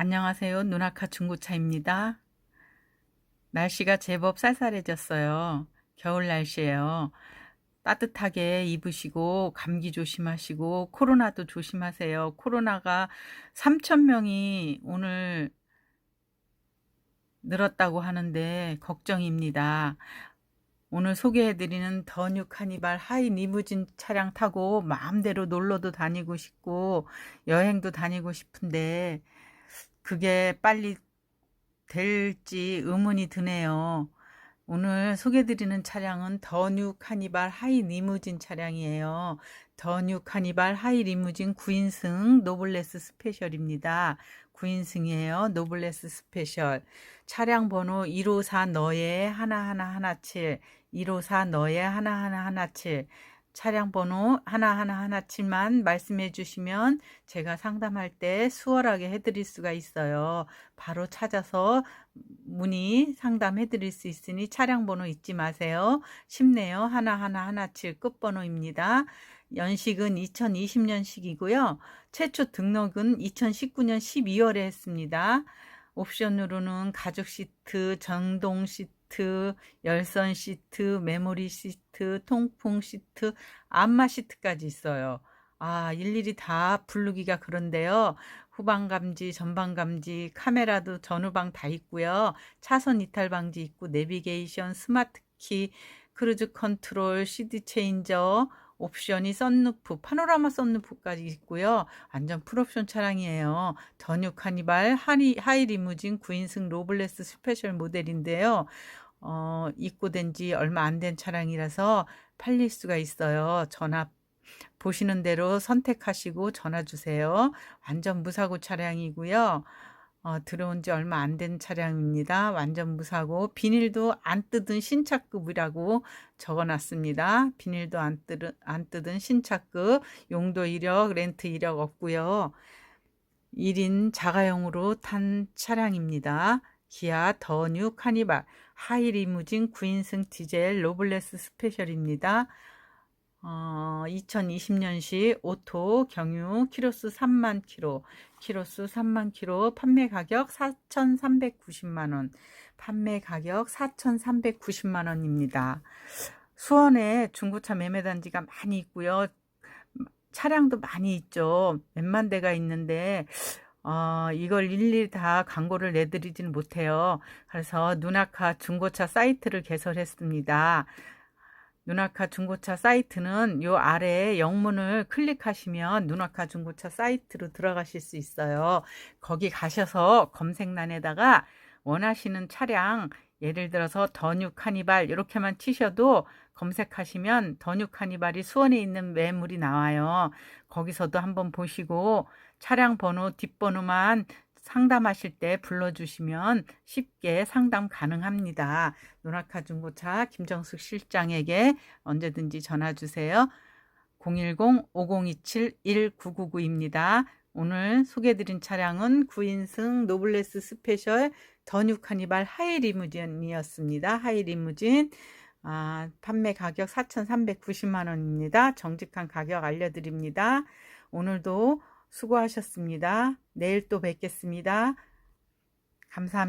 안녕하세요. 누나카 중고차입니다. 날씨가 제법 쌀쌀해졌어요. 겨울 날씨예요. 따뜻하게 입으시고 감기 조심하시고 코로나도 조심하세요. 코로나가 3천 명이 오늘 늘었다고 하는데 걱정입니다. 오늘 소개해드리는 더 뉴 카니발 하이 리무진 차량 타고 마음대로 놀러도 다니고 싶고 여행도 다니고 싶은데 그게 빨리 될지 의문이 드네요. 오늘 소개드리는 차량은 더뉴 카니발 하이 리무진 차량이에요. 더뉴 카니발 하이 리무진 9인승 노블레스 스페셜입니다. 9인승이에요. 노블레스 스페셜. 차량 번호 154 너의 하나하나 하나칠 154 너의 하나하나 하나칠 차량 번호 하나하나 하나칠만 말씀해 주시면 제가 상담할 때 수월하게 해드릴 수가 있어요. 바로 찾아서 문의 상담해 드릴 수 있으니 차량 번호 잊지 마세요. 쉽네요. 하나하나 하나칠 끝번호입니다. 연식은 2020년식이고요. 최초 등록은 2019년 12월에 했습니다. 옵션으로는 가죽 시트, 전동 시트, 열선 시트, 메모리 시트, 통풍 시트, 안마 시트까지 있어요. 아, 일일이 다 부르기가 그런데요. 후방 감지, 전방 감지, 카메라도 전후방 다 있고요. 차선 이탈 방지 있고 내비게이션, 스마트 키, 크루즈 컨트롤, CD 체인저, 옵션이 썬루프, 파노라마 썬루프까지 있고요. 완전 풀옵션 차량이에요. 전유 카니발 하이, 하이 리무진 9인승 로블레스 스페셜 모델인데요. 어, 입고된 지 얼마 안 된 차량이라서 팔릴 수가 있어요. 전화 보시는 대로 선택하시고 전화 주세요. 완전 무사고 차량이고요. 어, 들어온 지 얼마 안 된 차량입니다. 완전 무사고 비닐도 안 뜯은 신차급이라고 적어놨습니다. 비닐도 안, 뜯은, 안 뜯은 신차급 용도 이력 렌트 이력 없고요. 1인 자가용으로 탄 차량입니다. 기아 더뉴 카니발 하이 리무진 9인승 디젤 로블레스 스페셜입니다. 어, 2020년식 오토 경유 키로수 3만 키로, 키로수 3만 키로, 판매 가격 4,390만 원, 판매 가격 4,390만 원입니다. 수원에 중고차 매매 단지가 많이 있고요. 차량도 많이 있죠. 몇만 대가 있는데 어, 이걸 일일이 다 광고를 내드리지는 못해요. 그래서 누나카 중고차 사이트를 개설했습니다. 누나카 중고차 사이트는 요 아래에 영문을 클릭하시면 누나카 중고차 사이트로 들어가실 수 있어요. 거기 가셔서 검색란에다가 원하시는 차량 예를 들어서 더뉴 카니발 이렇게만 치셔도 검색하시면 더뉴 카니발이 수원에 있는 매물이 나와요. 거기서도 한번 보시고 차량 번호 뒷번호만 상담하실 때 불러주시면 쉽게 상담 가능합니다. 노라카 중고차 김정숙 실장에게 언제든지 전화 주세요. 010-5027-1999입니다. 오늘 소개해드린 차량은 9인승 노블레스 스페셜 더뉴 카니발 하이 리무진이었습니다. 하이 리무진. 아, 판매 가격 4,390만 원입니다. 정직한 가격 알려드립니다. 오늘도 수고하셨습니다. 내일 또 뵙겠습니다. 감사합니다.